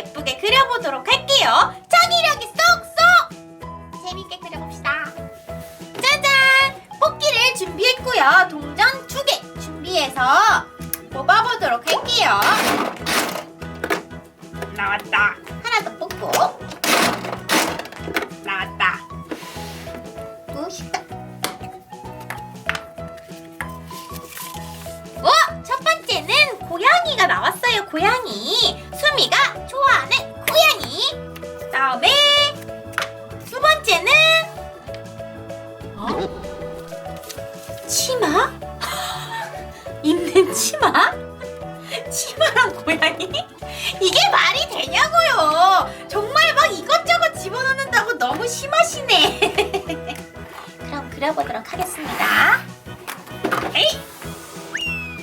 그려보도록 할게요. 창의력이 쏙쏙! 재밌게 그려봅시다. 짜잔! 뽑기를 준비했고요. 동전 두 개 준비해서 뽑아보도록 할게요. 나왔다. 그려보도록 하겠습니다. 에이!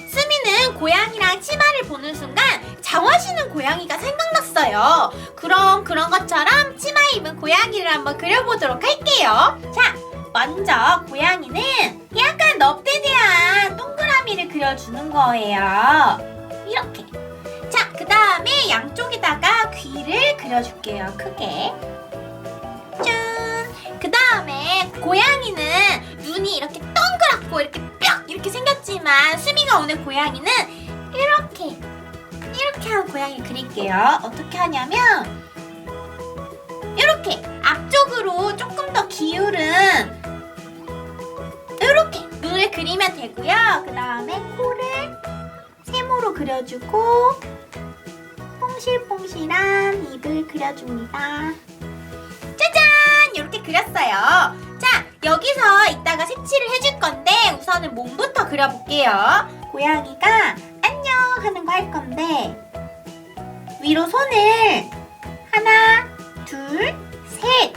수미는 고양이랑 치마를 보는 순간 장화시는 고양이가 생각났어요. 그럼 그런 것처럼 치마 입은 고양이를 한번 그려보도록 할게요. 자, 먼저 고양이는 약간 넙대대한 동그라미를 그려주는 거예요. 이렇게. 자, 그 다음에 양쪽에다가 귀를 그려줄게요. 크게. 짠! 그 다음에 고양이는 눈 이 이렇게 동그랗고 이렇게 뿅! 이렇게 생겼지만 수미가 오늘 고양이는 이렇게 이렇게 한 고양이 그릴게요. 어떻게 하냐면 이렇게 앞쪽으로 조금 더 기울은 이렇게 눈을 그리면 되고요. 그 다음에 코를 세모로 그려주고 뽕실뽕실한 입을 그려줍니다. 짜잔! 이렇게 그렸어요. 자, 여기서 색칠을 해줄 건데 우선은 몸부터 그려볼게요. 고양이가 안녕 하는 거 할 건데 위로 손을 하나, 둘, 셋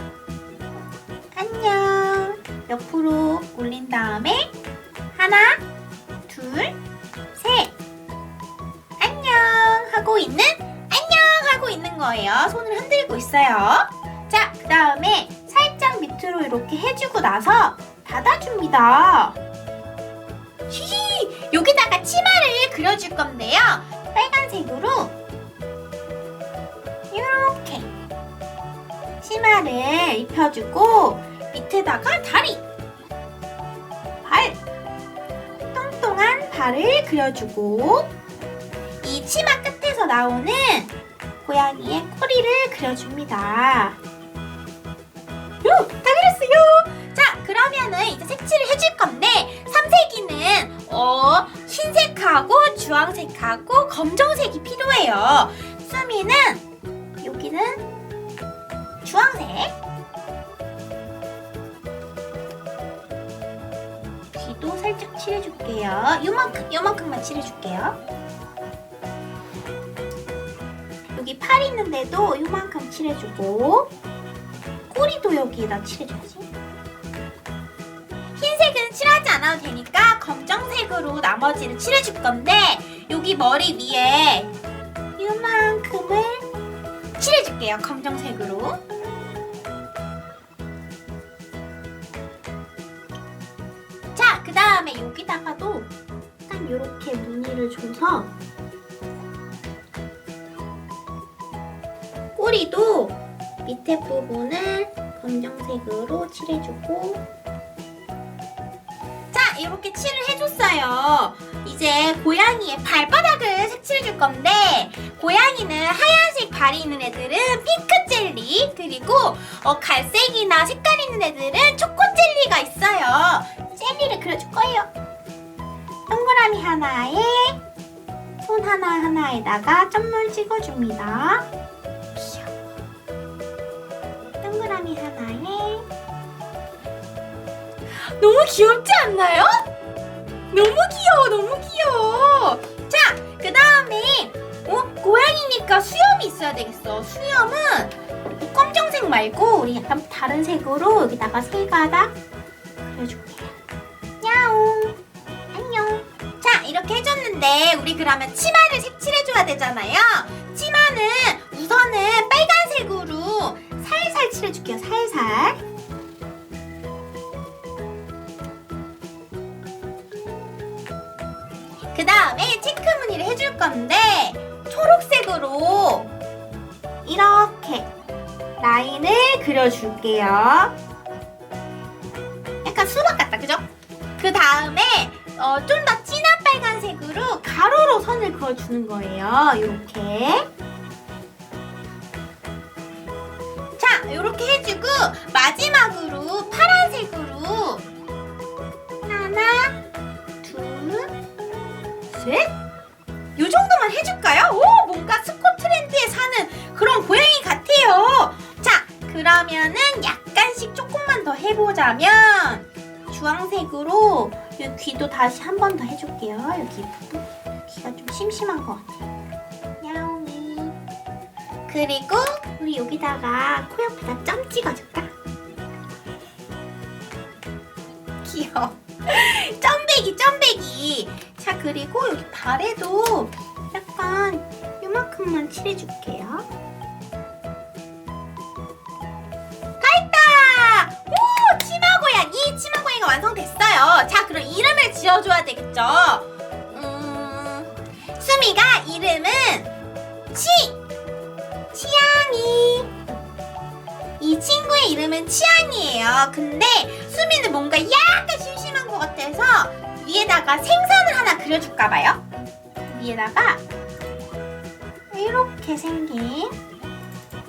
안녕 옆으로 올린 다음에 하나, 둘, 셋 안녕 하고 있는 안녕 하고 있는 거예요. 손을 흔들고 있어요. 자, 그 다음에 살짝 밑으로 이렇게 해주고 나서 닫아줍니다. 히히, 여기다가 치마를 그려줄 건데요. 빨간색으로 이렇게 치마를 입혀주고 밑에다가 다리, 발, 뚱뚱한 발을 그려주고 이 치마 끝에서 나오는 고양이의 꼬리를 그려줍니다. 요! 다 그렸어요! 자, 그러면은 이제 색칠을 해줄 건데, 삼색이는, 어, 흰색하고 주황색하고 검정색이 필요해요. 수미는, 여기는 주황색. 귀도 살짝 칠해줄게요. 요만큼, 요만큼만 칠해줄게요. 여기 팔 있는데도 요만큼 칠해주고, 꼬리도 여기에다 칠해줘야지. 않아도 되니까 검정색으로 나머지를 칠해줄 건데 여기 머리 위에 이만큼을 칠해줄게요. 검정색으로. 자, 그 다음에 여기다가도 딱 이렇게 무늬를 줘서 꼬리도 밑에 부분을 검정색으로 칠해주고 자 이렇게 칠을 해줬어요. 이제 고양이의 발바닥을 색칠해줄 건데 고양이는 하얀색 발이 있는 애들은 핑크 젤리 그리고 어, 갈색이나 색깔 있는 애들은 초코 젤리가 있어요. 젤리를 그려줄 거예요. 동그라미 하나에 손 하나 하나에다가 점을 찍어줍니다. 동그라미 하나에. 너무 귀엽지 않나요? 너무 귀여워 너무 귀여워 자 그 다음에 어? 고양이니까 수염이 있어야 되겠어 수염은 검정색 말고 우리 약간 다른 색으로 여기다가 세 가닥 그려줄게요 야옹 안녕 자 이렇게 해줬는데 우리 그러면 치마를 색칠해줘야 되잖아요 치마는 우선은 빨간색으로 살살 칠해줄게요. 살살. 그 다음에 체크 무늬를 해줄 건데 초록색으로 이렇게 라인을 그려줄게요. 약간 수박 같다, 그죠? 그 다음에 어, 좀 더 진한 빨간색으로 가로로 선을 그어주는 거예요. 이렇게. 자, 이렇게 해주고 마지막으로 파란색으로 하나, 둘, 셋. 요 정도만 해줄까요? 오, 뭔가 스코틀랜드에 사는 그런 고양이 같아요. 자, 그러면은 약간씩 조금만 더 해보자면 주황색으로 이 귀도 다시 한 번 더 해줄게요. 여기 귀가 좀 심심한 것 같아요. 야옹이. 그리고 우리 여기다가 코 옆에다 점 찍어줄까? 귀여워. 점배기, 점배기. 자, 그리고 여기 발에도 약간 요만큼만 칠해줄게요. 다 했다! 오! 치마고양이! 치마고양이가 완성됐어요. 자, 그럼 이름을 지어줘야 되겠죠? 음, 수미가 이름은 치! 치양이. 이 친구의 이름은 치양이에요. 근데 수미는 뭔가 약간 심심한 것 같아서 위에다가 생선을 하나 그려줄까 봐요. 위에다가 이렇게 생긴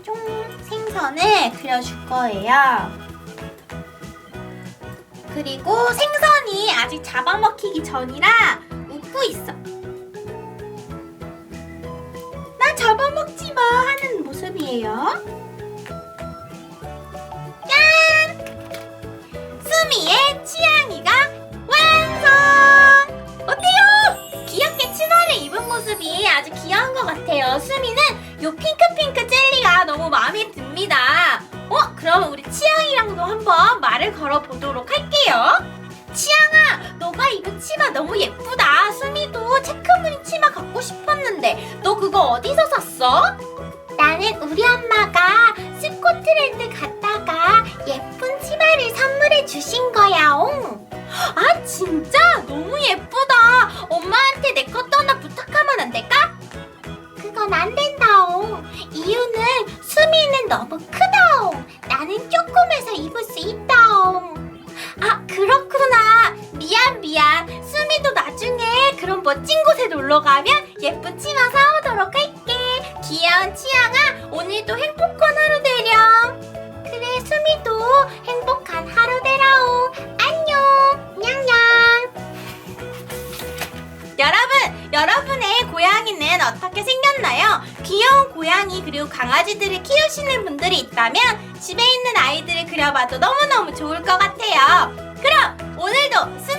쫑 생선을 그려줄 거예요. 그리고 생선이 아직 잡아먹히기 전이라 웃고 있어. 나 잡아먹지 마 하는 모습이에요. 모습이 아주 귀여운 것 같아요. 수미는 요 핑크핑크 젤리가 너무 마음에 듭니다. 어? 그럼 우리 치양이랑도 한번 말을 걸어보도록 할게요. 치양아, 너가 입은 치마 너무 예쁘다. 수미도 체크무늬 치마 갖고 싶었는데 너 그거 어디서 샀어? 나는 우리 엄마가 스코틀랜드 갔다가 예쁜 치마를 선물해 주신 거야 옹. 아 진짜 너무 예쁘다. 멋진 곳에 놀러 가면 예쁜 치마 사오도록 할게. 귀여운 치양아, 오늘도 행복한 하루 되렴. 그래, 수미도 행복한 하루 되라오. 안녕. 냥냥. 여러분, 여러분의 고양이는 어떻게 생겼나요? 귀여운 고양이 그리고 강아지들을 키우시는 분들이 있다면 집에 있는 아이들을 그려봐도 너무너무 좋을 것 같아요. 그럼 오늘도 수미는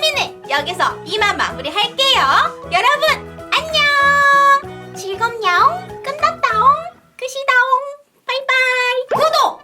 여기서 이만 마무리할게요. 여러분 안녕. 즐겁냐옹? 끝났다옹? 끝이다옹? 바이바이. 구독!